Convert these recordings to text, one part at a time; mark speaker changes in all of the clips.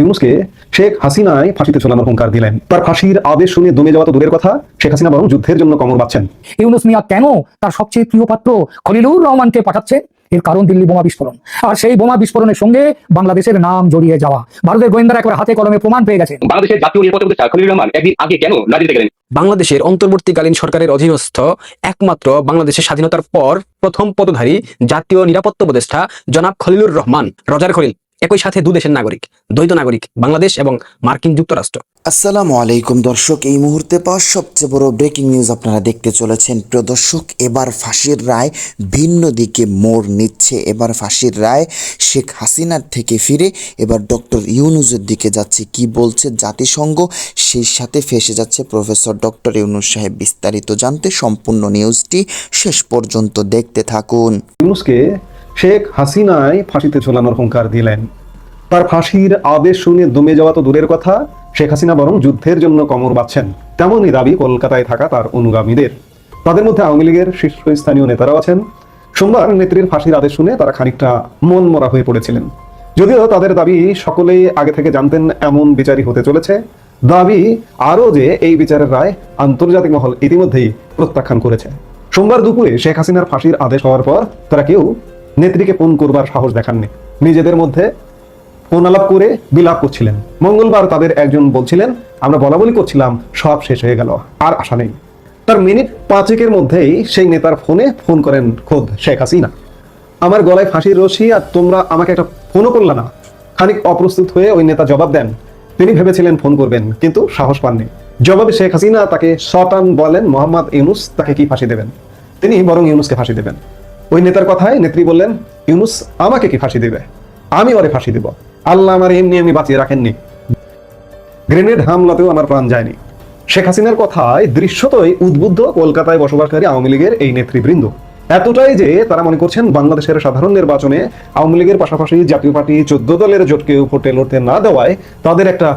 Speaker 1: ইউনুসকে শেখ হাসিনায় ফাঁসিতে ঝোলানোর হুঙ্কার দিলেন। তার ফাঁসির আদেশ শুনে দমে যাওয়া তো দূরের কথা শেখ হাসিনা বরং যুদ্ধের জন্য কমর বাঁধছেন।
Speaker 2: ইউনুস মিয়া কেন তার সবচেয়ে প্রিয় পাত্র খলিলুর রহমানকে পাঠাচ্ছে এর কারণ দিল্লি বোমা বিস্ফোরণ। আর সেই বোমা বিস্ফোরণের সঙ্গে বাংলাদেশের নাম জড়িয়ে যাওয়া। ভারতের গোয়েন্দারা একবার হাতে কলমে প্রমাণ পেয়ে গেছে
Speaker 3: বাংলাদেশের জাতীয় নিরাপত্তা উপদেষ্টা খলিলুর রহমান একদিন আগে কেন রাজনীতিতে গেলেন?
Speaker 4: বাংলাদেশের অন্তর্বর্তীকালীন সরকারের অধীনস্থ একমাত্র বাংলাদেশের স্বাধীনতার পর প্রথম পদধারী জাতীয় নিরাপত্তা উপদেষ্টা জনাব খলিলুর রহমান রজার খলিল। একই সাথে দু দেশের নাগরিক দ্বৈত নাগরিক বাংলাদেশ এবং মার্কিন যুক্তরাষ্ট্র।
Speaker 5: আসসালামু আলাইকুম দর্শক এই মুহূর্তে পাওয়া সবচেয়ে বড় ব্রেকিং নিউজ আপনারা দেখতে চলেছেন। প্রিয় দর্শক এবার ফাঁসির রায় ভিন্ন দিকে মোড় নিচ্ছে। এবার ফাঁসির রায় শেখ হাসিনার থেকে ফিরে এবার ডক্টর ইউনুসের দিকে যাচ্ছে। কি বলছে জাতিসংঘ? সেই সাথে ফেসে যাচ্ছে প্রফেসর ডক্টর ইউনুস সাহেব। বিস্তারিত জানতে সম্পূর্ণ নিউজটি শেষ পর্যন্ত দেখতে থাকুন।
Speaker 1: ইউনুসকে শেখ হাসিনায় ফাঁসিতে ঝোলানোর হুঙ্কার দিলেন। তার ফাঁসির আদেশ শুনে দমে যাওয়া তো দূরের কথা, শেখ হাসিনা বরং যুদ্ধের জন্য কমর বাঁধছেন। তেমনই দাবি কলকাতায় থাকা তার অনুগামীদের। তাদের মধ্যে আওয়ামী লীগের শীর্ষস্থানীয় নেতারাও আছেন। সোমবার নেত্রীর ফাঁসির আদেশ শুনে তারা খানিকটা মন মরা হয়ে পড়েছিলেন। যদিও তাদের দাবি সকলেই আগে থেকে জানতেন এমন বিচারই হতে চলেছে। দাবি আরও যে এই বিচারের রায় আন্তর্জাতিক মহল ইতিমধ্যেই প্রত্যাখ্যান করেছে। সোমবার দুপুরে শেখ হাসিনার ফাঁসির আদেশ হওয়ার পর তারা কেউ নেত্রীকে ফোন করবার সাহস দেখাননি। নিজেদের মধ্যে ফোন আলাপ করে বিলাপ করছিলেন। মঙ্গলবার তাদের একজন বলছিলেন, আমরা বলা বলি করছিলাম, সব শেষ হয়ে গেল, আর আশা নেই। তার মিনিট পাঁচেকের মধ্যেই সেই নেতার ফোনে ফোন করেন খোদ শেখ হাসিনা। আমার গলায় ফাঁসির রশি আর তোমরা আমাকে একটা ফোনও করলা না? খানিক অপ্রস্তুত হয়ে ওই নেতা জবাব দেন, তিনি ভেবেছিলেন ফোন করবেন, কিন্তু সাহস পাননি। জবাবে শেখ হাসিনা তাকে শটান বলেন, মোহাম্মদ ইউনুস, তাকে কি ফাঁসি দেবেন? তিনি বরং ইউনুসকে ফাঁসি দেবেন। ওই নেতার কথায় নেত্রী বললেন, ইউনুস, আমাকে কি ফাঁসি দেবে? আমি ওরে ফাঁসি দেব। আল্লাহ আমার এমনি এমনি বাঁচিয়ে রাখেননি। গ্রেনেড হামলাতেও আমার প্রাণ যায়নি। শেখ হাসিনার কথায় দৃশ্যতই উদ্বুদ্ধ কলকাতায় বসবাসকারী আওয়ামী লীগের এই নেতৃবৃন্দ। এতটাই যে তারা মনে করছেন, বাংলাদেশের সাধারণ নির্বাচনে আওয়ামী লীগের পাশাপাশি জাতীয় পার্টি চোদ্দ দলের জোটকেও ভোটে লড়তে না দেওয়ায় তাদের একটা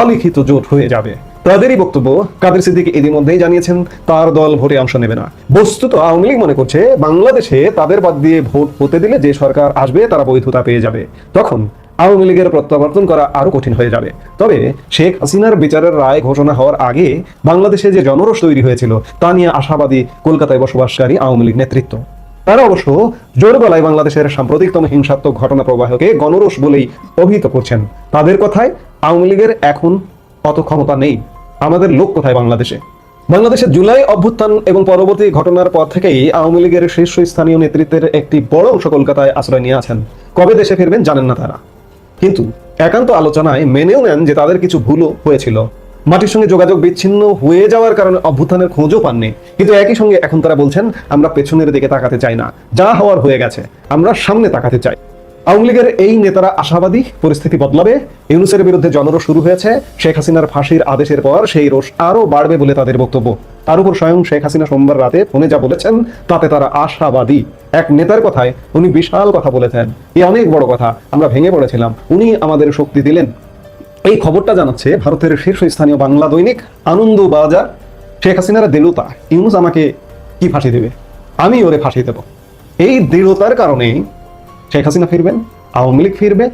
Speaker 1: অলিখিত জোট হয়ে যাবে। তাদেরই বক্তব্য কাদের সিদ্দিক ইতিমধ্যেই জানিয়েছেন, তার দল ভোটে অংশ নেবে না। বস্তুত আওয়ামী লীগ মনে করছে, বাংলাদেশে তাদের বাদ দিয়ে ভোট হতে দিলে যে সরকার আসবে, তারা বৈধতা পেয়ে যাবে। তখন আওয়ামী লীগের প্রত্যাবর্তন করা আরও কঠিন হয়ে যাবে। তবে শেখ হাসিনার বিচারের রায় ঘোষণা হওয়ার আগে বাংলাদেশে যে জনরোষ তৈরি হয়েছিল, তা নিয়ে আশাবাদী কলকাতায় বসবাসকারী আওয়ামী লীগ নেতৃত্ব। তারা অবশ্য জোর গলায় বাংলাদেশের সাম্প্রতিকতম হিংসাত্মক ঘটনা প্রবাহকে গণরোষ বলেই অভিহিত করছেন। তাদের কথায় আওয়ামী লীগের এখন অত ক্ষমতা নেই। আমাদের লোক কোথায় বাংলাদেশে? বাংলাদেশের জুলাই অভ্যুত্থান এবং পরবর্তী ঘটনার পর থেকেই আওয়ামী লীগের শীর্ষস্থানীয় নেতৃত্বের একটি বড় অংশ কলকাতায় আশ্রয় নিয়ে আছেন। কবে দেশে ফিরবেন জানেন না তারা। কিন্তু একান্ত আলোচনায় মেনেও নেন যে তাদের কিছু ভুলও হয়েছিল। মাটির সঙ্গে যোগাযোগ বিচ্ছিন্ন হয়ে যাওয়ার কারণে অভ্যুত্থানের খোঁজও পাননি। কিন্তু একই সঙ্গে এখন তারা বলছেন, আমরা পেছনের দিকে তাকাতে চাই না। যা হওয়ার হয়ে গেছে, আমরা সামনে তাকাতে চাই। আওয়ামী লীগের এই নেতারা আশাবাদী পরিস্থিতি বদলাবে। ইউনুসের বিরুদ্ধে জনরোষ শুরু হয়েছে। শেখ হাসিনার ফাঁসির আদেশের পর সেই রোষ আরও বাড়বে বলে তাদের বক্তব্য। তার উপর স্বয়ং শেখ হাসিনা সোমবার রাতে ফোনে যা বলেছেন, তাতে তারা আশাবাদী। এক নেতার কথায় উনি বিশাল কথা বলেছেন। এ অনেক বড় কথা, আমরা ভেঙে পড়েছিলাম। উনি আমাদের শক্তি দিলেন। এই খবরটা জানাচ্ছে ভারতের শীর্ষস্থানীয় বাংলা দৈনিক আনন্দ বাজার শেখ হাসিনার দৃঢ়তা, ইউনুস আমাকে কি ফাঁসি দেবে? আমি ওরে ফাঁসি দেব। এই দৃঢ়তার কারণেই শেখ হাসিনা ফিরবেন আওয়ামী লীগ ফিরবে,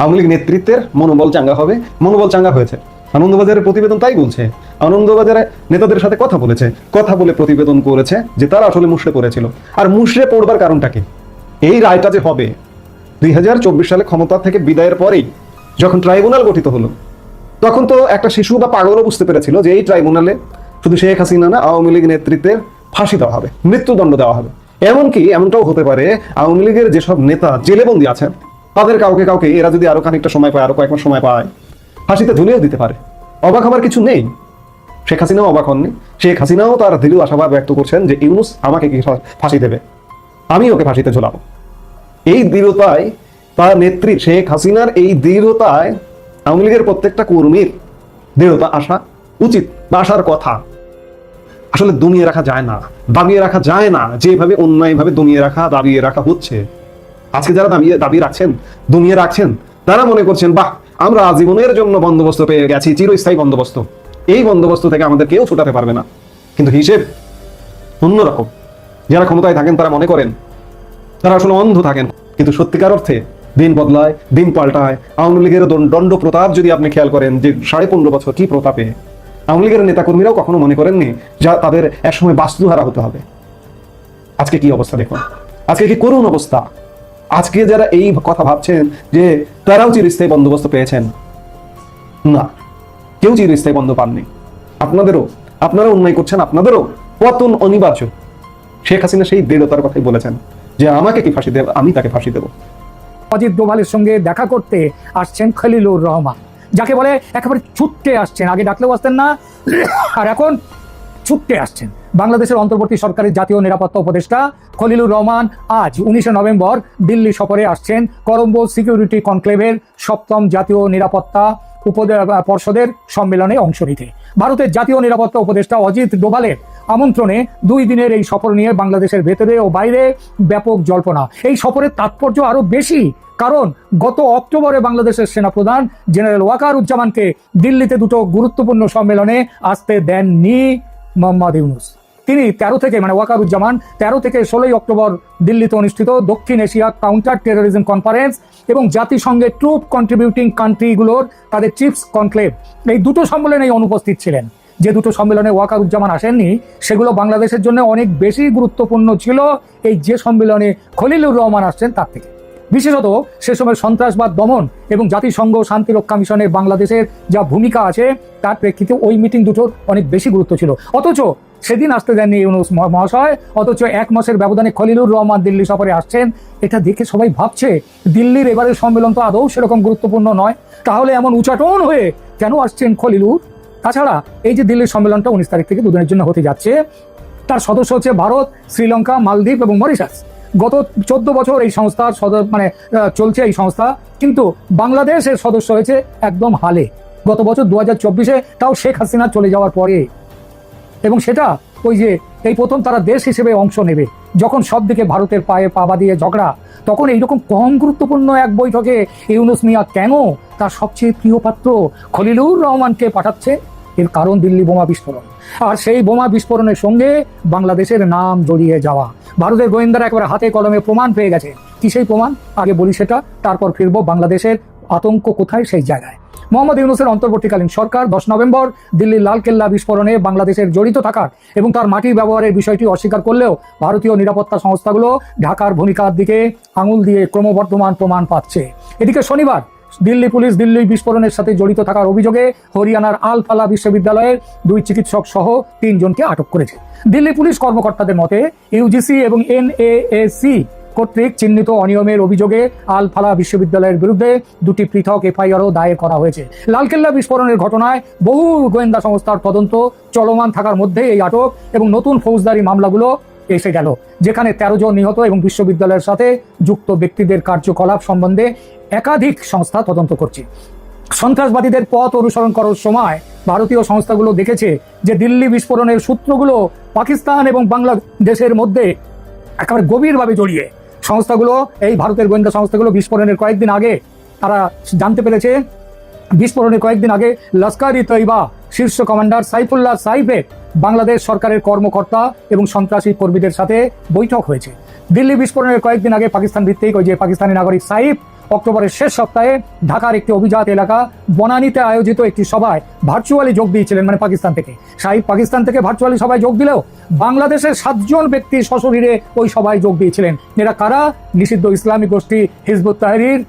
Speaker 1: আওয়ামী লীগ নেতৃত্বের মনোবল চাঙ্গা হবে, মনোবল চাঙ্গা হয়েছে। আনন্দবাজারের প্রতিবেদন তাই বলছে। আনন্দবাজারে নেতাদের সাথে কথা বলেছে, কথা বলে প্রতিবেদন করেছে যে তারা আসলে মুশড়ে পড়েছিল। আর মুশড়ে পড়বার কারণটা কি? এই রায়টা যে হবে, দুই হাজার চব্বিশ সালে ক্ষমতা থেকে বিদায়ের পরেই যখন ট্রাইব্যুনাল গঠিত হলো, তখন তো একটা শিশু বা পাগলও বুঝতে পেরেছিল যে এই ট্রাইব্যুনালে শুধু শেখ হাসিনা না, আওয়ামী লীগ নেতৃত্বের ফাঁসি দেওয়া হবে, মৃত্যুদণ্ড দেওয়া হবে। এমনকি এমনটাও হতে পারে, আওয়ামী লীগের যেসব নেতা জেলেবন্দি আছেন, তাদের কাউকে কাউকে এরা যদি আরও খানিকটা সময় পায়, আরও কয়েক মাস সময় পায় ফাঁসিতে ঝুলিয়েও দিতে পারে। অবাক হবার কিছু নেই। শেখ হাসিনাও অবাক হননি। শেখ হাসিনাও তার দৃঢ় আশাবাদ ব্যক্ত করছেন যে ইউনুস আমাকে কি ফাঁসি দেবে? আমি ওকে ফাঁসিতে ঝোলাবো। এই দৃঢ়তায় তার নেত্রী শেখ হাসিনার এই দৃঢ়তায় আওয়ামী লীগের প্রত্যেকটা কর্মীর দৃঢ়তা আসা উচিত, বা আসার কথা। আসলে দমিয়ে রাখা যায় না, দাবিয়ে রাখা যায় না, যেভাবে অন্যায়ভাবে দমিয়ে রাখা, দাবিয়ে রাখা হচ্ছে। আজকে যারা দাবিয়ে, দাবি রাখছেন দমিয়ে রাখছেন, তারা মনে করছেন, বাহ, আমরা আজীবনের জন্য বন্দোবস্ত পেয়ে গেছি, চিরস্থায়ী বন্দোবস্ত। এই বন্দোবস্ত থেকে আমাদের কেউ ছুটাতে পারবে না। কিন্তু হিসেব অন্যরকম যারা ক্ষমতায় থাকেন, তারা মনে করেন, তারা আসলে অন্ধ থাকেন। কিন্তু সত্যিকার অর্থে, দিন বদলায়, দিন পাল্টায়। আওয়ামী লীগের দণ্ড- প্রতাপ যদি আপনি খেয়াল করেন যে সাড়ে পনেরো বছর কি প্রতাপে? আওয়ামী লীগের নেতাকর্মীরাও কখনো মনে করেননি যা তাদের একসময় বাস্তুহারা হতে হবে। আজকে কি অবস্থা দেখুন? আজকে কি করুণ অবস্থা? আজকে যারা এই কথা ভাবছেন যে তারাও চিরস্থায়ী বন্দোবস্ত পেয়েছেন? না, কেউ চিরস্থায়ী বন্ধ পাননি। আপনাদেরও, আপনারা অন্যায় করছেন, আপনাদেরও পতন অনিবার্য। শেখ হাসিনা সেই দৃঢ়তার কথাই বলেছেন যে আমাকে কি ফাঁসি দেবে, আমি তাকে ফাঁসি দেব।
Speaker 2: অজিত ডোভালের সঙ্গে দেখা করতে আসছেন খলিলুর রহমান। যাকে বলে একেবারে ছুটতে আসছেন, আগে ডাকলেও আসতেন না, আর এখন ছুটতে আসছেন। বাংলাদেশের অন্তর্বর্তী সরকারের জাতীয় নিরাপত্তা উপদেষ্টা খলিলুর রহমান আজ উনিশে নভেম্বর দিল্লি সফরে আসছেন করম্বো সিকিউরিটি কনক্লেভের সপ্তম জাতীয় নিরাপত্তা উপদে- পর্ষদের সম্মেলনে অংশ নিতে। ভারতের জাতীয় নিরাপত্তা উপদেষ্টা অজিত ডোভালের আমন্ত্রণে দুই দিনের এই সফর নিয়ে বাংলাদেশের ভেতরে ও বাইরে ব্যাপক জল্পনা। এই সফরের তাৎপর্য আরও বেশি কারণ গত অক্টোবরে বাংলাদেশের সেনাপ্রধান জেনারেল ওয়াকার উজ্জামানকে দিল্লিতে দুটো গুরুত্বপূর্ণ সম্মেলনে আসতে দেননি মোহাম্মদ ইউনুস। তিনি তেরো থেকে মানে ওয়াকারুজ্জামান তেরো থেকে ষোলোই অক্টোবর দিল্লিতে অনুষ্ঠিত দক্ষিণ এশিয়া কাউন্টার টেরোরিজম কনফারেন্স এবং জাতিসংঘের ট্রুপ কন্ট্রিবিউটিং কান্ট্রিগুলোর তাদের চিপস কনক্লেভ এই দুটো সম্মেলনেই অনুপস্থিত ছিলেন। যে দুটো সম্মেলনে ওয়াকারুজ্জামান আসেননি, সেগুলো বাংলাদেশের জন্য অনেক বেশি গুরুত্বপূর্ণ ছিল। এই যে সম্মেলনে খলিলুর রহমান আসছেন, তার থেকে। বিশেষত সে সময় সন্ত্রাসবাদ, দমন এবং জাতিসংঘ শান্তিরক্ষা মিশনের বাংলাদেশের যা ভূমিকা আছে, তার প্রেক্ষিতে ওই মিটিং দুটোর অনেক বেশি গুরুত্ব ছিল। অথচ সেদিন আসতে দেননি ইউনুস মহাশয়, অথচ এক মাসের ব্যবধানে খলিলুর রহমান দিল্লি সফরে আসছেন। এটা দেখে সবাই ভাবছে, দিল্লির এবারের সম্মেলন তো আদৌ সেরকম গুরুত্বপূর্ণ নয়। তাহলে এমন উচাটন হয়ে কেন আসছেন খলিলুর? তাছাড়া এই যে দিল্লির সম্মেলনটা উনিশ তারিখ থেকে দুদিনের জন্য হতে যাচ্ছে, তার সদস্য হচ্ছে ভারত, শ্রীলঙ্কা, মালদ্বীপ এবং মরিশাস। গত চোদ্দ বছর এই সংস্থার সদ- মানে চলছে এই সংস্থা, কিন্তু বাংলাদেশের সদস্য হয়েছে একদম হালে। গত বছর দু হাজার চব্বিশে তাও শেখ হাসিনা চলে যাওয়ার পরে। এবং সেটা ওই যে, এই প্রথম তারা দেশ হিসেবে অংশ নেবে। যখন সব দিকে ভারতের পায়ে পাবা দিয়ে ঝগড়া, তখন এইরকম কম গুরুত্বপূর্ণ এক বৈঠকে ইউনুস মিয়া কেন তার সবচেয়ে প্রিয় পাত্র খলিলুর রহমানকে পাঠাচ্ছে? এর কারণ দিল্লি বোমা বিস্ফোরণ। আর সেই বোমা বিস্ফোরণের সঙ্গে বাংলাদেশের নাম জড়িয়ে যাওয়া। ভারতের গোয়েন্দারা একবার হাতে কলমে প্রমাণ পেয়ে গেছে। কি সেই প্রমাণ? আগে বলি সেটা, তারপর ফিরবো বাংলাদেশের আতঙ্ক কোথায় সেই জায়গায়। মোহাম্মদ ইউনুসের অন্তর্বর্তীকালীন সরকার, দশ নভেম্বর, দিল্লির লালকেল্লা বিস্ফোরণে বাংলাদেশের জড়িত থাকার এবং তার মাটির ব্যবহারের বিষয়টি অস্বীকার করলেও ভারতীয় নিরাপত্তা সংস্থাগুলো ঢাকার ভূমিকার দিকে আঙুল দিয়ে ক্রমবর্ধমান প্রমাণ পাচ্ছে। এদিকে শনিবার দিল্লি পুলিশ দিল্লি বিস্ফোরণের সাথে জড়িত থাকার অভিযোগে হরিয়ানার আলফালা বিশ্ববিদ্যালয়ের দুই চিকিৎসক সহ তিনজনকে আটক করেছে। দিল্লি পুলিশ কর্মকর্তাদের মতে ইউজিসি এবং এনএএসি কর্তৃক চিহ্নিত অনিয়মের অভিযোগে আল ফালা বিশ্ববিদ্যালয়ের বিরুদ্ধে দুটি পৃথক এফআইআরও দায়ের করা হয়েছে। লালকেল্লা বিস্ফোরণের ঘটনায় বহু গোয়েন্দা সংস্থার তদন্ত চলমান থাকার মধ্যে এই আটক এবং নতুন ফৌজদারি মামলাগুলো এসে গেল, যেখানে তেরো জন নিহত এবং বিশ্ববিদ্যালয়ের সাথে যুক্ত ব্যক্তিদের কার্যকলাপ সম্বন্ধে একাধিক সংস্থা তদন্ত করছে। সন্ত্রাসবাদীদের পথ অনুসরণ করার সময় ভারতীয় সংস্থাগুলো দেখেছে যে দিল্লি বিস্ফোরণের সূত্রগুলো পাকিস্তান এবং বাংলাদেশের মধ্যে একেবারে গভীরভাবে জড়িয়ে। সংস্থাগুলো, এই ভারতের গোয়েন্দা সংস্থাগুলো বিস্ফোরণের কয়েকদিন আগে তারা জানতে পেরেছে, বিস্ফোরণের কয়েকদিন আগে লস্কর ই তৈবা শীর্ষ কমান্ডার সাইফুল্লাহ সাইফের বাংলাদেশ সরকারের কর্মকর্তা এবং সন্ত্রাসী কর্মীদের সাথে বৈঠক হয়েছে। দিল্লি বিস্ফোরণের কয়েকদিন আগে পাকিস্তান ভিত্তিক ওই যে পাকিস্তানি নাগরিক সাইফ অক্টোবরের শেষ সপ্তাহে ঢাকার একটি অভিজাত এলাকা বনানীতে আয়োজিত একটি সভায় ভার্চুয়ালি যোগ দিয়েছিলেন মানে পাকিস্তান থেকে। সাহিব পাকিস্তান থেকে ভার্চুয়ালি সভায় যোগ দিলেও বাংলাদেশের সাতজন ব্যক্তি সশরীরে ওই সভায় যোগ দিয়েছিলেন। এরা কারা? নিষিদ্ধ ইসলামী গোষ্ঠী হিজবুত তাহরির,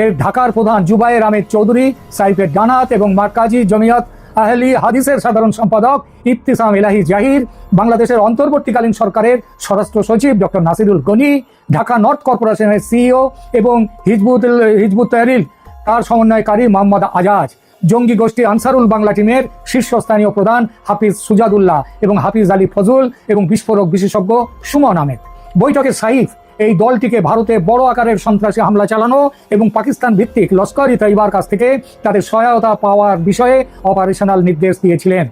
Speaker 2: এর ঢাকার প্রধান জুবায়ের আহমেদ চৌধুরী, সাইফের ডানাত এবং মার্কাজি জমিয়াত আহলি হাদিসের সাধারণ সম্পাদক ইফতিসাম এলাহি জাহির, বাংলাদেশের অন্তর্বর্তীকালীন সরকারের স্বরাষ্ট্র সচিব ডক্টর নাসিরুল গনি, ঢাকা নর্থ কর্পোরেশনের সিইও এবং হিজবুত হিজবুত তাহরিল তার সমন্বয়কারী মোহাম্মদ আজাজ, জঙ্গি গোষ্ঠী আনসারুল বাংলা টিমের শীর্ষস্থানীয় প্রধান হাফিজ সুজাদুল্লাহ এবং হাফিজ আলী ফজল এবং বিস্ফোরক বিশেষজ্ঞ সুমন আহমেদ। বৈঠকে সাইফ, এই দলটিকে ভারতে বড় আকারের সন্ত্রাসী হামলা চালানো এবং পাকিস্তান ভিত্তিক লস্কর ই তৈবার কাছ থেকে তাদের সহায়তা পাওয়ার বিষয়ে অপারেশনাল নির্দেশ দিয়েছিলেন।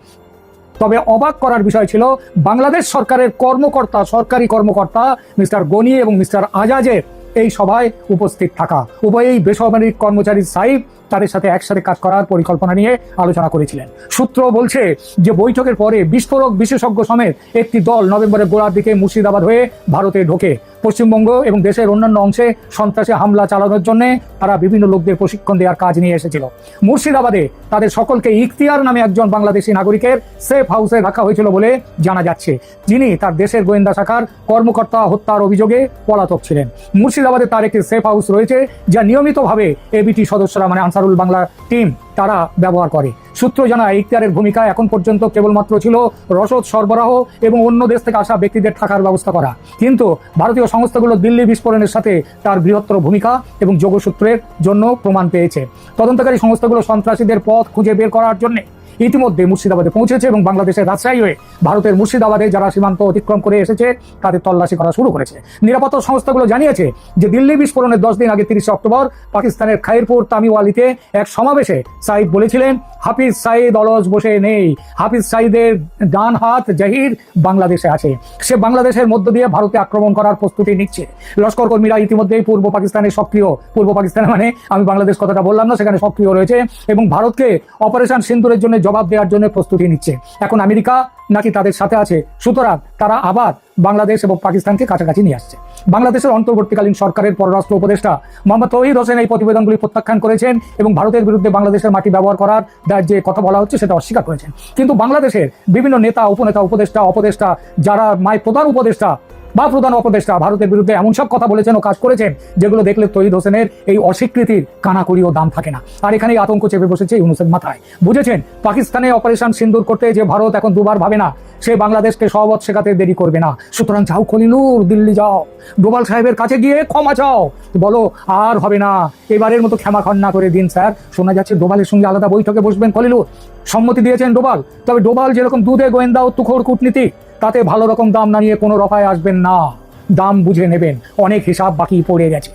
Speaker 2: তবে অবাক করার বিষয় ছিল, বাংলাদেশ সরকারের কর্মকর্তা, সরকারি কর্মকর্তা মিস্টার গনি এবং মিস্টার আজাজের এই সভায় উপস্থিত থাকা উভয়ই বেসামরিক কর্মচারী সাইফ তাদের সাথে একসাথে কাজ করার পরিকল্পনা নিয়ে আলোচনা করেছিলেন। সূত্র বলছে যে বৈঠকের পরে বিস্ফোরক বিশেষজ্ঞ সমেত একটি দল নভেম্বরের গোড়ার দিকে মুর্শিদাবাদ হয়ে ভারতে ঢোকে। পশ্চিমবঙ্গ এবং দেশের অন্যান্য অংশে সন্ত্রাসী হামলা চালানোর জন্য তারা বিভিন্ন লোকদের প্রশিক্ষণ দেওয়ার কাজ নিয়ে এসেছিল। মুর্শিদাবাদে তাদের সকলকে ইখতিয়ার নামে একজন বাংলাদেশি নাগরিকের সেফ হাউসে রাখা হয়েছিল বলে জানা যাচ্ছে। যিনি তার দেশের গোয়েন্দা শাখার কর্মকর্তা হত্যার অভিযোগে পলাতক ছিলেন। মুর্শিদাবাদে তার একটি সেফ হাউস রয়েছে, যা নিয়মিতভাবে এবিটি সদস্যরা মানে আনসারুল বাংলা টিম তারা ব্যবহার করে। সূত্র জানায় ইখতিয়ারের ভূমিকা এখন পর্যন্ত কেবলমাত্র ছিল রসদ সরবরাহ এবং অন্য দেশ থেকে আসা ব্যক্তিদের থাকার ব্যবস্থা করা। কিন্তু ভারতীয় সংস্থাগুলো দিল্লি বিস্ফোরণের সাথে তার বৃহত্তর ভূমিকা এবং যোগসূত্রের জন্য প্রমাণ পেয়েছে। তদন্তকারী সংস্থাগুলো সন্ত্রাসীদের পথ খুঁজে বের করার জন্য ইতিমধ্যে মুর্শিদাবাদে পৌঁছেছে এবং বাংলাদেশের রাজশাহী হয়ে ভারতের মুর্শিদাবাদে যারা সীমান্ত অতিক্রম করে এসেছে, তাদের তল্লাশি করা শুরু করেছে। নিরাপত্তা সংস্থাগুলো জানিয়েছে যে দিল্লি বিস্ফোরণের দশ দিন আগে তিরিশে অক্টোবর পাকিস্তানের খাইরপুর তামিওয়ালিতে এক সমাবেশে সাইদ বলেছিলেন হাফিজ সাইদ অলস বসে নেই। হাফিজ সাইদের ডান হাত জাহির বাংলাদেশে আছে। সে বাংলাদেশের মধ্য দিয়ে ভারতে আক্রমণ করার প্রস্তুতি নিচ্ছে। লস্কর কর্মীরা ইতিমধ্যেই পূর্ব পাকিস্তানে সক্রিয়। পূর্ব পাকিস্তান মানে আমি বাংলাদেশ কথাটা বললাম না, সেখানে সক্রিয় রয়েছে এবং ভারতকে অপারেশন সিন্দুরের জন্য জবাব দেওয়ার জন্য প্রস্তুতি নিচ্ছে। এখন আমেরিকা নাকি তাদের সাথে আছে, সুতরাং তারা আবার বাংলাদেশ এবং পাকিস্তানকে কাছাকাছি নিয়ে আসছে। বাংলাদেশের অন্তর্বর্তীকালীন সরকারের পররাষ্ট্র উপদেষ্টা মোহাম্মদ তহিদ হোসেন এই প্রতিবেদনগুলি প্রত্যাখ্যান করেছেন এবং ভারতের বিরুদ্ধে বাংলাদেশের মাটি ব্যবহার করার যে কথা বলা হচ্ছে সেটা অস্বীকার করেছেন। কিন্তু বাংলাদেশের বিভিন্ন নেতা, উপনেতা, উপদেষ্টা, অপদেষ্টা, যারা মায় প্রধান উপদেষ্টা বা প্রধান উপদেষ্টা ভারতের বিরুদ্ধে এমন সব কথা বলেছেন ও কাজ করেছেন, যেগুলো দেখলে তহিদ হোসেনের এই অস্বীকৃতির কানাকড়ি ও দাম থাকে না। আর এখানেই আতঙ্ক চেপে বসেছে ইউনুসের মাথায়। বুঝেছেন? পাকিস্তানে অপারেশন সিন্দুর করতে যে ভারত এখন দুবার ভাবে না, সে বাংলাদেশকে সহবত শেখাতে দেরি করবে না। সুতরাং যাও খলিলুর, দিল্লি যাও। ডোবাল সাহেবের কাছে গিয়ে ক্ষমা চাও। বলো, আর হবে না। এবারের মতো ক্ষমা খন্না করে দিন, স্যার। শোনা যাচ্ছে ডোবালের সঙ্গে আলাদা বৈঠকে বসবেন খলিলুর। সম্মতি দিয়েছেন ডোবাল। তবে ডোবাল যেরকম দুধে গোয়েন্দা ও তুখোর কূটনীতি তাতে ভালো রকম দাম না নিয়ে কোনো রফায় আসবেন না। দাম বুঝে নেবেন, অনেক হিসাব বাকি পড়ে গেছে।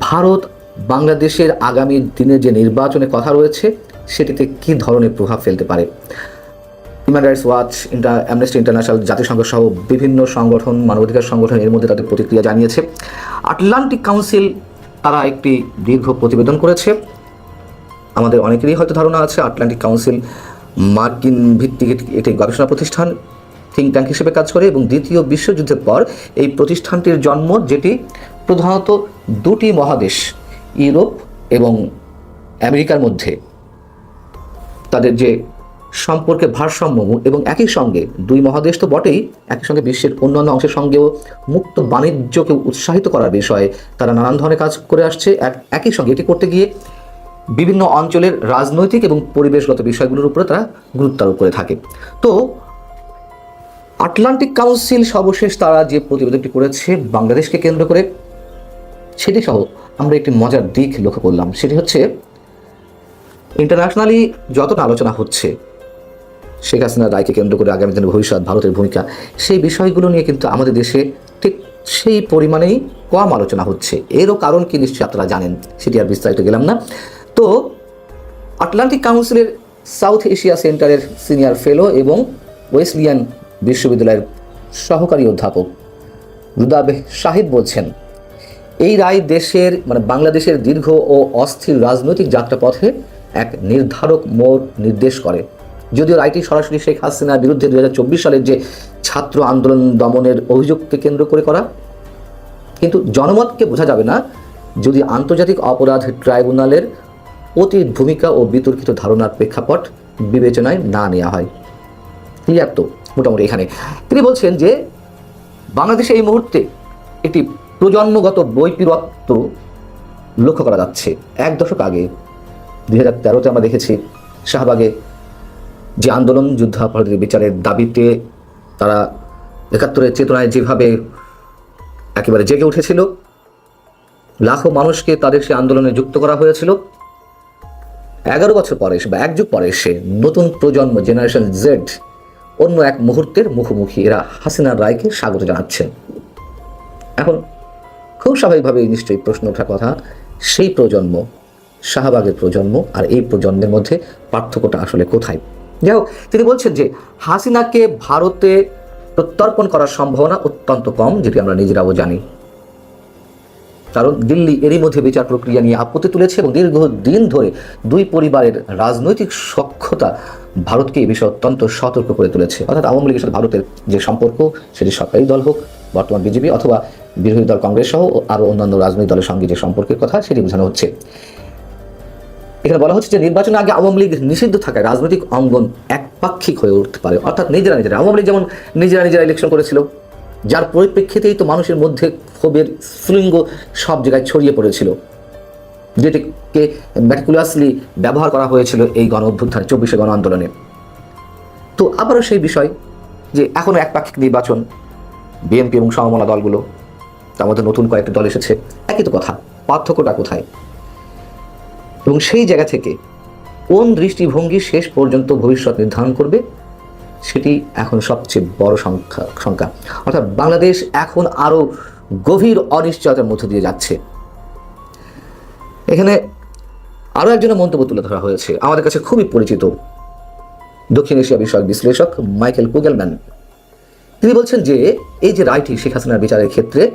Speaker 6: ভারত বাংলাদেশের আগামী দিনে যে নির্বাচনের কথা রয়েছে, সেটিতে কি ধরনের প্রভাব ফেলতে পারে? Human rights watch inter amnesty international জাতিসংঘ সহ বিভিন্ন সংগঠন, মানবাধিকার সংগঠন এর মধ্যে তাদের প্রতিক্রিয়া জানিয়েছে। আটলান্টিক কাউন্সিল তারা একটি দীর্ঘ প্রতিবেদন করেছে। আমাদের অনেকেরই হয়তো ধারণা আছে আটলান্টিক কাউন্সিল মার্কিন ভিত্তিক একটি- একটি গবেষণা প্রতিষ্ঠান থিঙ্ক ট্যাঙ্ক হিসেবে কাজ করে এবং দ্বিতীয় বিশ্বযুদ্ধের পর এই প্রতিষ্ঠানটির জন্ম, যেটি প্রধানত দুটি মহাদেশ, ইউরোপ এবং আমেরিকার মধ্যে। তাদের যে সম্পর্কে ভারসাম্য এবং একই সঙ্গে দুই মহাদেশ তো বটেই, একই সঙ্গে বিশ্বের অন্যান্য অংশের সঙ্গেও মুক্ত বাণিজ্যকে উৎসাহিত করার বিষয়ে তারা নানান ধরনের কাজ করে আসছে। এক- একই সঙ্গে এটি করতে গিয়ে বিভিন্ন অঞ্চলের রাজনৈতিক এবং পরিবেশগত বিষয়গুলোর উপরে তারা গুরুত্ব আরোপ করে থাকে। তো আটলান্টিক কাউন্সিল সর্বশেষ তারা যে প্রতিবেদনটি করেছে বাংলাদেশকে কেন্দ্র করে, সেটি সহ আমরা একটি মজার দিক লক্ষ্য করলাম। সেটি হচ্ছে ইন্টারন্যাশনালি যতটা আলোচনা হচ্ছে, শেখ হাসিনা রায়কে কেন্দ্র করে আগামী দিনের ভবিষ্যৎ, ভারতের ভূমিকা, সেই বিষয়গুলো নিয়ে কিন্তু আমাদের দেশে ঠিক সেই পরিমাণেই কম আলোচনা হচ্ছে। এরও কারণ কি নিশ্চয়ই আপনারা জানেন, সেটি আর বিস্তারিত গেলাম না। তো, আটলান্টিক কাউন্সিলের সাউথ এশিয়া সেন্টারের সিনিয়র ফেলো এবং ওয়েসলিয়ান বিশ্ববিদ্যালয়ের সহকারী অধ্যাপক। রুদাবে শাহিদ বলছেন, এই রায় দেশের মানে বাংলাদেশের দীর্ঘ ও অস্থির রাজনৈতিক যাত্রাপথে এক নির্ধারক মোড় নির্দেশ করে। যদিও রায়টি সরাসরি শেখ হাসিনার বিরুদ্ধে দু হাজার চব্বিশ সালের যে ছাত্র আন্দোলন দমনের অভিযোগকে কেন্দ্র করে করা, কিন্তু জনমতকে বোঝা যাবে না যদি আন্তর্জাতিক অপরাধ ট্রাইব্যুনালের অতীত ভূমিকা ও বিতর্কিত ধারণার প্রেক্ষাপট বিবেচনায় না নেওয়া হয়। ক্লিয়ার তো মোটামুটি এখানে। তিনি বলছেন যে, বাংলাদেশে এই মুহূর্তে একটি প্রজন্মগত বৈপিরত্ব লক্ষ্য করা যাচ্ছে। এক দশক আগে, দুই হাজার তেরোতে আমরা দেখেছি, শাহবাগে যে আন্দোলন, যুদ্ধাপরাধীদের বিচারের দাবিতে তারা একাত্তরের চেতনায় যেভাবে একেবারে জেগে উঠেছিল, লাখো মানুষকে তাদের সে আন্দোলনে যুক্ত করা হয়েছিল। এগারো বছর পরে এসে বা এক যুগ পরে এসে নতুন প্রজন্ম, জেনারেশন জেড অন্য এক মুহূর্তের মুখোমুখি এরা হাসিনার রায়কে স্বাগত জানাচ্ছেন। এখন খুব স্বাভাবিকভাবেই নিশ্চয়ই প্রশ্ন ওঠার কথা, সেই প্রজন্ম, শাহবাগের প্রজন্ম আর এই প্রজন্মের মধ্যে পার্থক্যটা আসলে কোথায়? যাই হোক, তিনি বলছেন যে হাসিনাকে ভারতে প্রত্যর্পণ করার সম্ভাবনা অত্যন্ত কম, যেটি আমরা নিজেরাও জানি। কারণ দিল্লি এরই মধ্যে বিচার প্রক্রিয়া নিয়ে আপত্তি তুলেছে এবং দীর্ঘদিন ধরে দুই পরিবারের রাজনৈতিক সক্ষতা ভারতকে এই বিষয়ে অত্যন্ত সতর্ক করে তুলেছে। অর্থাৎ আওয়ামী লীগের সাথে ভারতের যে সম্পর্ক, সেটি সরকারি দল হোক, বর্তমান বিজেপি অথবা বিরোধী দল কংগ্রেস সহ আরও অন্যান্য রাজনৈতিক দলের সঙ্গে যে সম্পর্কের কথা, সেটি বোঝানো হচ্ছে। এখানে বলা হচ্ছে যে নির্বাচনের আগে আওয়ামী লীগ নিষিদ্ধ থাকায় রাজনৈতিক অঙ্গন একপাক্ষিক হয়ে উঠতে পারে। অর্থাৎ নিজেরা নিজেরা, আওয়ামী লীগ যেমন নিজেরা নিজেরা ইলেকশন করেছিল যার পরিপ্রেক্ষিতেই তো মানুষের মধ্যে ক্ষোভের স্ফুলিঙ্গ সব জায়গায় ছড়িয়ে পড়েছিল। যেটিকে ম্যাটিকুলাসলি ব্যবহার করা হয়েছিল এই গণ অভ্যুত্থান, চব্বিশে গণ আন্দোলনে। তো আবারও সেই বিষয় যে এখনও একপাক্ষিক নির্বাচন, বিএনপি এবং সমমনা দলগুলো তার মধ্যে নতুন কয়েকটি দল এসেছে, একই তো কথা, পার্থক্যটা কোথায়? এবং সেই জায়গা থেকে কোন দৃষ্টিভঙ্গি শেষ পর্যন্ত ভবিষ্যৎ নির্ধারণ করবে? সেটি এখন সবচেয়ে বড় সংখ্যা সংখ্যা। অর্থাৎ বাংলাদেশ এখন আরও গভীর অনিশ্চয়তার মধ্য দিয়ে যাচ্ছে। এখানে আরও একজনের মন্তব্য তুলে ধরা হয়েছে। আমাদের কাছে খুবই পরিচিত দক্ষিণ এশিয়া বিষয়ক বিশ্লেষক মাইকেল কুগেলম্যান। তিনি বলছেন যে, এই যে রায়টি শেখ হাসিনার বিচারের ক্ষেত্রে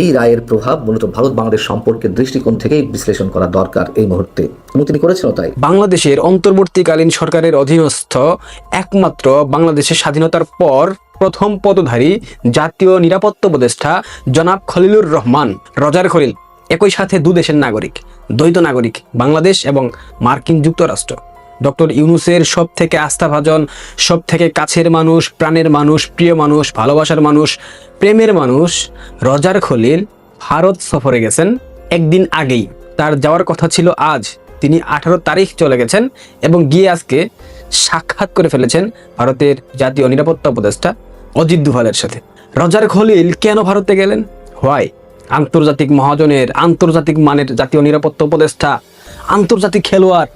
Speaker 6: এই রায়ের প্রভাব মূলত ভারত বাংলাদেশ সম্পর্কের দৃষ্টিকোণ থেকেই বিশ্লেষণ করা দরকার এই মুহূর্তে এবং তিনি করেছেনও তাই।
Speaker 4: বাংলাদেশের অন্তর্বর্তীকালীন সরকারের অধীনস্থ একমাত্র বাংলাদেশের স্বাধীনতার পর প্রথম পদধারী জাতীয় নিরাপত্তা উপদেষ্টা জনাব খলিলুর রহমান, রজার খলিল, একই সাথে দু দেশের নাগরিক, দ্বৈত নাগরিক বাংলাদেশ এবং মার্কিন যুক্তরাষ্ট্র। ডক্টর ইউনুসের সব থেকে আস্থাভাজন সব থেকে কাছের মানুষ, প্রাণের মানুষ, প্রিয় মানুষ, ভালোবাসার মানুষ, প্রেমের মানুষ রজার খলিল ভারত সফরে গেছেন একদিন আগেই। তার যাওয়ার কথা ছিল আজ। তিনি আঠারো তারিখ চলে গেছেন এবং গিয়ে আজকে সাক্ষাৎ করে ফেলেছেন ভারতের জাতীয় নিরাপত্তা উপদেষ্টা অজিত দুভালের সাথে। রজার খলিল কেন ভারতে গেলেন? হোয়াই আন্তর্জাতিক মহাজনের আন্তর্জাতিক মানের জাতীয় নিরাপত্তা উপদেষ্টা আন্তর্জাতিক খেলোয়াড়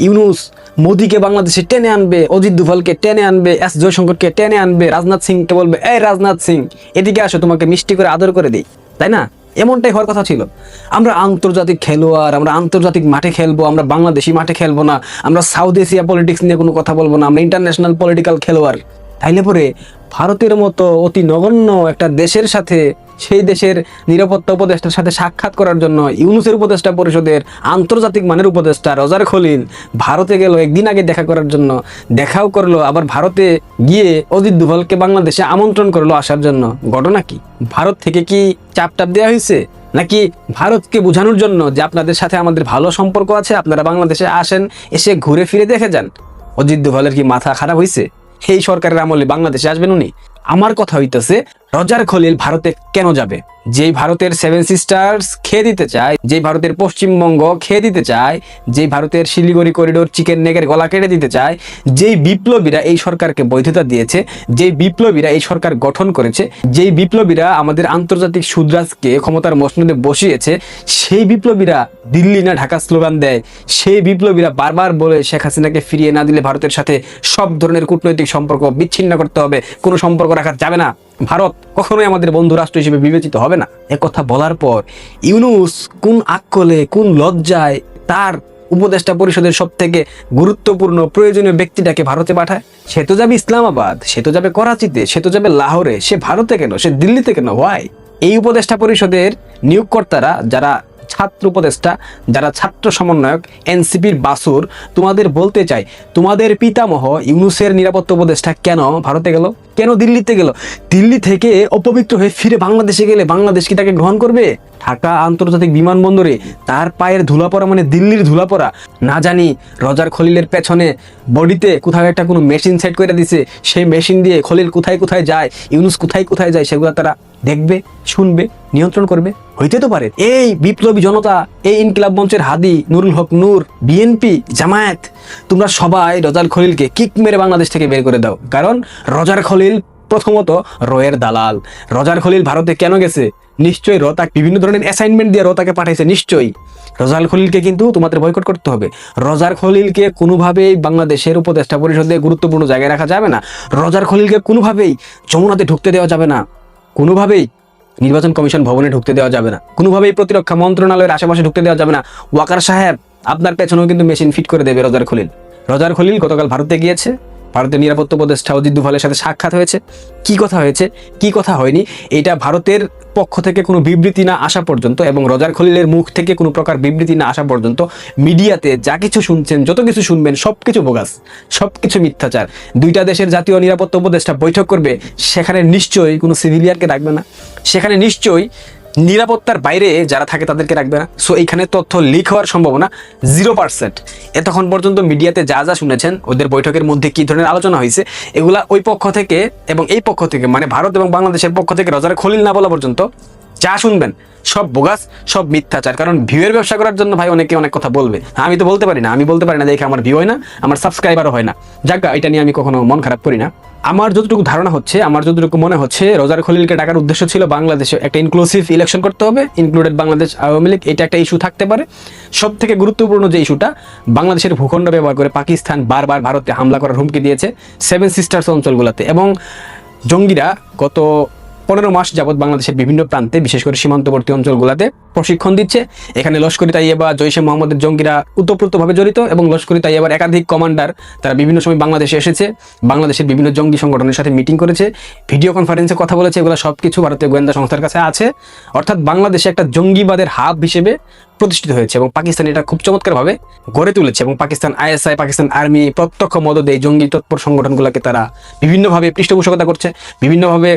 Speaker 4: ইউনুস মোদিকে বাংলাদেশে টেনে আনবে, অজিত দুভালকে টেনে আনবে, এস জয়শঙ্করকে টেনে আনবে, রাজনাথ সিংকে বলবে, এই রাজনাথ সিং, এদিকে আসো, তোমাকে মিষ্টি করে আদর করে দিই। তাই না? এমনটাই হওয়ার কথা ছিল। আমরা আন্তর্জাতিক খেলোয়াড়, আমরা আন্তর্জাতিক মাঠে খেলব, আমরা বাংলাদেশি মাঠে খেলব না, আমরা সাউথ এশিয়া পলিটিক্স নিয়ে কোনো কথা বলব না, আমরা ইন্টারন্যাশনাল পলিটিক্যাল খেলোয়াড়। তাইলে পরে ভারতের মতো অতি নগণ্য একটা দেশের সাথে সেই দেশের নিরাপত্তা উপদেষ্টার সাথে সাক্ষাৎ করার জন্য ইউনুসের উপদেষ্টা পরিষদের আন্তর্জাতিক মানের উপদেষ্টা রজার খলিল ভারতে গেল একদিন আগে দেখা করার জন্য, দেখাও করল, আবার ভারতে গিয়ে অজিত দুভালকে বাংলাদেশে আমন্ত্রণ করল আসার জন্য। ঘটনা কি? ভারত থেকে কি চাপ টাপ দেওয়া হয়েছে? নাকি ভারতকে বোঝানোর জন্য যে আপনাদের সাথে আমাদের ভালো সম্পর্ক আছে, আপনারা বাংলাদেশে আসেন, এসে ঘুরে ফিরে দেখে যান? অজিত দুভালের কি মাথা খারাপ হয়েছে? এই সরকারের আমলে বাংলাদেশে আসবেন উনি? আমার কথা হইতেছে রজার খলিল ভারতে কেন যাবে? যেই ভারতের সেভেন সিস্টার্স খেয়ে দিতে চায়, যেই ভারতের পশ্চিমবঙ্গ খেয়ে দিতে চায়, যেই ভারতের শিলিগুড়ি করিডোর চিকেন নেগের গলা কেটে দিতে চায়, যেই বিপ্লবীরা এই সরকারকে বৈধতা দিয়েছে, যেই বিপ্লবীরা এই সরকার গঠন করেছে, যেই বিপ্লবীরা আমাদের আন্তর্জাতিক সুদ্রাজকে ক্ষমতার মসনদে বসিয়েছে, সেই বিপ্লবীরা দিল্লি না ঢাকা স্লোগান দেয়, সেই বিপ্লবীরা বারবার বলে শেখ হাসিনাকে ফিরিয়ে না দিলে ভারতের সাথে সব ধরনের কূটনৈতিক সম্পর্ক বিচ্ছিন্ন করতে হবে, কোনো সম্পর্ক রাখা যাবে না। ভারত কখনোই আমাদের বন্ধু রাষ্ট্র হিসেবে বিবেচিত হবে না। কথা বলার পর ইউনুস কোন আকলে কোন লজ্জায় তার উপদেষ্টা পরিষদের সব থেকে গুরুত্বপূর্ণ প্রয়োজনীয় ব্যক্তিটাকে ভারতে পাঠায়? সে তো যাবে ইসলামাবাদ, সে তো যাবে করাচিতে, সে তো যাবে লাহোরে, সে ভারতে কেন, সে দিল্লিতে কেন? হয় এই উপদেষ্টা পরিষদের নিয়োগকর্তারা যারা ছাত্র উপদেষ্টা, যারা ছাত্র সমন্বয়ক, এনসিপির বাসুর, তোমাদের বলতে চাই, তোমাদের পিতামহ ইউনুসের নিরাপত্তা উপদেষ্টা কেন ভারতে গেল? কেন দিল্লিতে গেল? দিল্লি থেকে অপবিত্র হয়ে ফিরে বাংলাদেশে গেলে বাংলাদেশ কি তাকে গ্রহণ করবে? ঢাকা আন্তর্জাতিক বিমানবন্দরে তার পায়ের ধুলা পড়া মানে দিল্লির ধুলা পড়া না জানি রজার খলিলের পেছনে বডিতে কোথাও একটা কোনো মেশিন সেট করে দিছে, সেই মেশিন দিয়ে খলিল কোথায় কোথায় যায়, ইউনুস কোথায় কোথায় যায়, সেগুলো তারা দেখবে, শুনবে, নিয়ন্ত্রণ করবে। হইতে তো পারে। এই বিপ্লবী জনতা, এই ইনকিলাব মঞ্চের হাদি, নুরুল হক নূর বিএনপি জামায়াত, তোমরা সবাই রজার খলিলকে কিক মেরে বাংলাদেশ থেকে বের করে দাও। কারণ রজার খলিল প্রথমত রয়ের দালাল। রজার খলিল ভারতে কেন গেছে? নিশ্চয়ই র তাকে বিভিন্ন ধরনের অ্যাসাইনমেন্ট দিয়ে র তাকে পাঠাইছে, নিশ্চয়ই। রজার খলিলকে কিন্তু তোমাদের বয়কট করতে হবে। রজার খলিলকে কোনোভাবেই বাংলাদেশের উপদেষ্টা পরিষদে গুরুত্বপূর্ণ জায়গায় রাখা যাবে না। রজার খলিলকে কোনোভাবেই যমুনাতে ঢুকতে দেওয়া যাবে না। কোনোভাবেই নির্বাচন কমিশন ভবনে ঢুকতে দেওয়া যাবে না। কোনোভাবেই প্রতিরক্ষা মন্ত্রণালয়ের আশেপাশে ঢুকতে দেওয়া যাবে না। ওয়াকার সাহেব, আপনার পেছনেও কিন্তু মেশিন ফিট করে দেবে রজার খলিল। রজার খলিল গতকাল ভারতে গিয়েছে। ভারতের নিরাপত্তা উপদেষ্টা অজিত দুভালের সাথে সাক্ষাৎ হয়েছে। কি কথা হয়েছে? কি কথা হয়নি? এটা ভারতের পক্ষ থেকে কোনো বিবৃতি না আসা পর্যন্ত এবং রজার খলিলের মুখ থেকে কোনো প্রকার বিবৃতি না আসা পর্যন্ত মিডিয়াতে যা কিছু শুনছেন, যত কিছু শুনবেন সব কিছু বোগাস সব কিছু মিথ্যাচার। দুইটা দেশের জাতীয় নিরাপত্তা উপদেষ্টা বৈঠক করবে, সেখানে নিশ্চয়ই কোনো সিভিলিয়ানকে রাখবে না। সেখানে নিশ্চয়ই নিরাপত্তার বাইরে যারা থাকে তাদেরকে রাখবে না। সো এইখানে তথ্য লিক হওয়ার সম্ভাবনা জিরো পার্সেন্ট এতক্ষণ পর্যন্ত মিডিয়াতে যা যা শুনেছেন, ওদের বৈঠকের মধ্যে কী ধরনের আলোচনা হয়েছে, এগুলা ওই পক্ষ থেকে এবং এই পক্ষ থেকে মানে ভারত এবং বাংলাদেশের পক্ষ থেকে রজার খলিল না বলা পর্যন্ত যা শুনবেন, সব বোগাস, সব মিথ্যাচার। কারণ ভিউয়ের ব্যবসা করার জন্য ভাই অনেকে অনেক কথা বলবে। আমি তো বলতে পারি না, আমি বলতে পারি না দেখে আমার ভিউ হয় না, আমার সাবস্ক্রাইবারও হয় না। যাক এটা নিয়ে আমি কখনো মন খারাপ করি না। আমার যতটুকু ধারণা হচ্ছে, আমার যতটুকু মনে হচ্ছে, রোজার খলিলকে ডাকার উদ্দেশ্য ছিল বাংলাদেশে একটা ইনক্লুসিভ ইলেকশন করতে হবে ইনক্লুডেড বাংলাদেশ আওয়ামী লীগ, এটা একটা ইস্যু থাকতে পারে। সব থেকে গুরুত্বপূর্ণ যে ইস্যুটা বাংলাদেশের ভূখণ্ড ব্যবহার করে পাকিস্তান বারবার ভারতে হামলা করার হুমকি দিয়েছে সেভেন সিস্টার্স অঞ্চলগুলোতে। এবং জঙ্গিরা গত পনেরো মাস যাবৎ বাংলাদেশের বিভিন্ন প্রান্তে বিশেষ করে সীমান্তবর্তী অঞ্চলগুলোতে প্রশিক্ষণ দিচ্ছে। এখানে লস্করি তাইয়েবা জৈশে মোহাম্মদের জঙ্গিরা উতপ্রোতভাবে জড়িত এবং লস্করি তাইয়েবার একাধিক কমান্ডার তারা বিভিন্ন সময় বাংলাদেশে এসেছে। বাংলাদেশের বিভিন্ন জঙ্গি সংগঠনের সাথে মিটিং করেছে। ভিডিও কনফারেন্সে কথা বলেছে, এগুলো সব কিছু ভারতীয় গোয়েন্দা সংস্থার কাছে আছে। অর্থাৎ বাংলাদেশে একটা জঙ্গিবাদের হাব হিসেবে প্রতিষ্ঠিত হয়েছে এবং পাকিস্তান এটা খুব চমৎকারভাবে গড়ে তুলেছে এবং পাকিস্তান আইএসআই, পাকিস্তান আর্মি প্রত্যক্ষ মদদে এই জঙ্গি তৎপর সংগঠনগুলোকে তারা বিভিন্নভাবে পৃষ্ঠপোষকতা করছে, বিভিন্নভাবে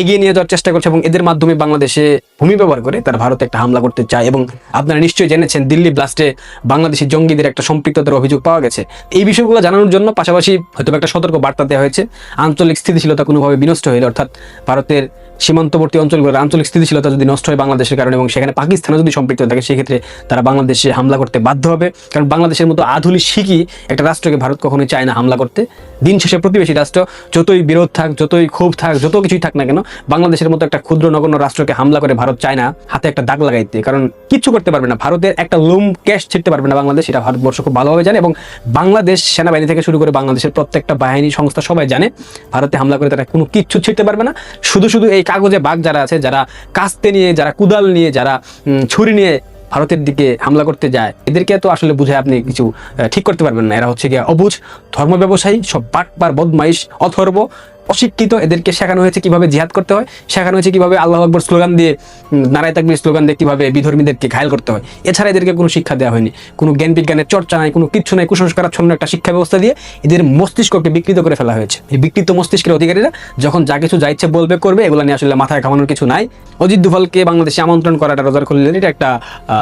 Speaker 4: এগিয়ে নিয়ে যাওয়ার চেষ্টা করছে এবং এদের মাধ্যমে বাংলাদেশে ভূমি ব্যবহার করে তারা ভারতে একটা হামলা করতে চায় এবং আপনারা নিশ্চয়ই জেনেছেন দিল্লি ব্লাস্টে বাংলাদেশি জঙ্গিদের একটা সম্পৃক্ততার অভিযোগ পাওয়া গেছে। এই বিষয়গুলো জানানোর জন্য পাশাপাশি হয়তো একটা সতর্ক বার্তা দেওয়া হয়েছে। আঞ্চলিক স্থিতিশীলতা কোনোভাবে বিনষ্ট হইলে অর্থাৎ ভারতের সীমান্তবর্তী অঞ্চলগুলোর আঞ্চলিক স্থিতিশীলতা যদি নষ্ট হয় বাংলাদেশের কারণে এবং সেখানে পাকিস্তানও যদি সম্পৃক্ত থাকে, সেক্ষেত্রে তারা বাংলাদেশে হামলা করতে বাধ্য হবে। কারণ বাংলাদেশের মতো আধুনিক শিখি একটা রাষ্ট্রকে ভারত কখনোই চায় না হামলা করতে। দিন শেষে প্রতিবেশী রাষ্ট্র যতই বিরোধ থাক, যতই ক্ষোভ থাক, যত কিছুই থাক না কেন, বাংলাদেশের মতো একটা ক্ষুদ্র নগণ্য রাষ্ট্রকে হামলা করে ভারত চায় না, হাতে একটা দাগ লাগাইতে, কারণ কিচ্ছু করতে পারবে না। ভারতের একটা লোম ক্যাশ ছিটতে পারবে না বাংলাদেশ, এটা ভারতবর্ষ খুব ভালোভাবে জানে এবং বাংলাদেশ সেনাবাহিনী থেকে শুরু করে বাংলাদেশের প্রত্যেকটা বাহিনী সংস্থা সবাই জানে। ভারতে হামলা করে তারা কোনো কিচ্ছু ছিটতে পারবে না। শুধু শুধু এই কাগজে বাঘ যারা আছে, যারা কাস্তে নিয়ে, যারা কুদাল নিয়ে, যারা ছুরি নিয়ে ভারতের দিকে হামলা করতে যায়, এদেরকে তো আসলে বুঝে আপনি কিছু ঠিক করতে পারবেন না। এরা হচ্ছে গিয়ে অবুঝ ধর্ম ব্যবসায়ী সব বাটপার, বদমাইশ, অথর্ব। অশিক্ষিত, এদেরকে শেখানো হয়েছে কীভাবে জিহাদ করতে হয়, শেখানো হয়েছে কীভাবে আল্লাহ আকবর স্লোগান দিয়ে নারায় তাকবির স্লোগান দিয়ে কীভাবে বিধর্মীদেরকে ঘায়ল করতে হয়। এছাড়া এদেরকে কোনো শিক্ষা দেওয়া হয়নি। কোনো জ্ঞান বিজ্ঞানের চর্চা নাই, কোনো কিচ্ছু নাই কুসংস্কারাচ্ছন্ন একটা শিক্ষা ব্যবস্থা দিয়ে এদের মস্তিষ্ককে বিকৃত করে ফেলা হয়েছে। এই বিকৃত মস্তিষ্কের অধিকারীরা যখন যা কিছু, যা ইচ্ছে বলবে করবে, এগুলো নিয়ে আসলে মাথায় ঘামানোর কিছু নাই। অজিত দুভালকে বাংলাদেশে আমন্ত্রণ করাটা রোজার খলিলের এটা একটা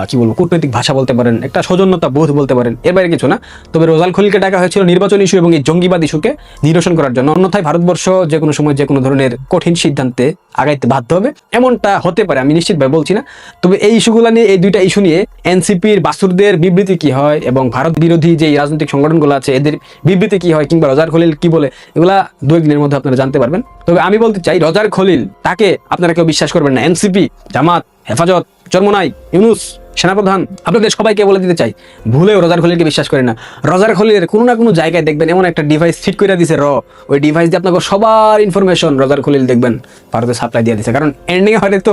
Speaker 4: কি বলব, কূটনৈতিক ভাষা বলতে পারেন, একটা সৌজন্যতা বোধ বলতে পারেন। এর বাইরে কিছু না। তবে রোজাল খলিলকে ডাকা হয়েছিল নির্বাচন ইস্যু এবং এই জঙ্গিবাদ ইস্যুকে নিরসন করার জন্য। অন্যথায় ভারতবর্ষ যে কোনো সময় যে কোনো ধরনের কঠিন সিদ্ধান্তে আগাইতে বাধ্য হবে। এমনটা হতে পারে, আমি নিশ্চিতভাবে বলছি না। তবে এই ইস্যুগুলো নিয়ে, এই দুইটা ইস্যু নিয়ে এনসিপির বাসুরদের বিবৃতি কি হয় এবং ভারত বিরোধী যে রাজনৈতিক সংগঠনগুলো আছে, এদের বিবৃতি কি হয় কিংবা রজার খলিল কি বলে, এগুলা দু একদিনের মধ্যে আপনারা জানতে পারবেন। তবে আমি বলতে চাই, রজার খলিল, তাকে আপনারা কেউ বিশ্বাস করবেন না। এনসিপি, জামাত, হেফাজত চরমনাই ইউনুস সেনাপ্রধান, আপনাদের সবাইকে বলে দিতে চাই, ভুলেও রজার খলিলকে বিশ্বাস করেন না। রজার খলিলের কোনো না কোনো জায়গায় দেখবেন এমন একটা ডিভাইস ফিট করে দিছে র। ওই ডিভাইস দিয়ে আপনাকে সবার ইনফরমেশন রজার খলিল দেখবেন ভারতে সাপ্লাই দিয়ে দিছে। কারণ এন্ডিং হলে তো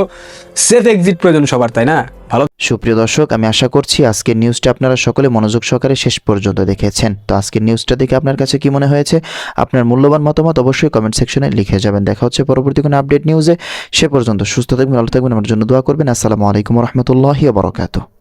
Speaker 4: সেফ এক্সিট প্রয়োজন সবার, তাই না? ভালো।
Speaker 5: সুপ্রিয় দর্শক, আমি আশা করছি আজকের নিউজটা আপনারা সকলে মনোযোগ সহকারে শেষ পর্যন্ত দেখেছেন। তো আজকের নিউজটা দেখে আপনার কাছে কি মনে হয়েছে? আপনার মূল্যবান মতামত অবশ্যই কমেন্ট সেকশনে লিখে যাবেন। দেখা হচ্ছে পরবর্তী কোনো আপডেট নিউজে সে পর্যন্ত সুস্থ থাকবেন, ভালো থাকবেন, আমার জন্য দোয়া করবেন। আসসালামু আলাইকুম রহমতুল্লাহি বরকাত relato.